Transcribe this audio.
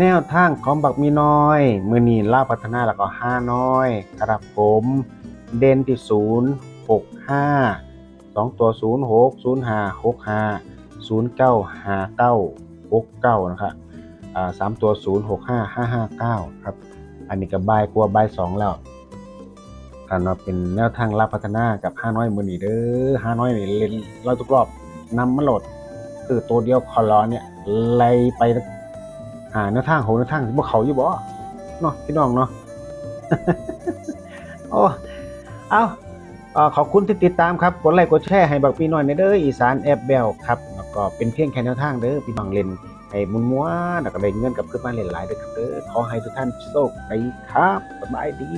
แนวทางของบักมีน้อย มือนีล่าพัฒนาแล้วก็ห้าน้อย ครับผม เด่นที่ศูนย์หกห้าสองตัวศูนย์หกศูนย์ห้าหกห้าศูนย์เก้าห้าเก้าหกเก้านะครับสามตัวศูนย์หกห้าห้าห้าเก้าครับ อันนี้ก็บายกลัวบายสองแล้วกันว่าเป็นแนวทางรับพัฒนากับห้าน้อยมือนีเด้อห้าน้อยนี่เล่นเราทุกรอบนำมาโหลดคือตัวเดียวคอรอเนี่ยไล่ไป หาแนวทางโหแนวทางที่พวกเขาอยู่บ่เนาะพี่น้องเนาะโอ้เอาเออขอบคุณที่ติดตามครับ กดไลค์กดแชร์ให้บักพี่น้อยในเด้ออีสานแอปเบลครับแล้วก็เป็นเพียงแค่แนวทางเด้อพี่น้องเล่นให้มุนมัวแล้วก็ได้เงินกับขึ้นมาเล่นหลายเด้อครับเด้อขอให้ทุกท่านโชคดีครับสบายดี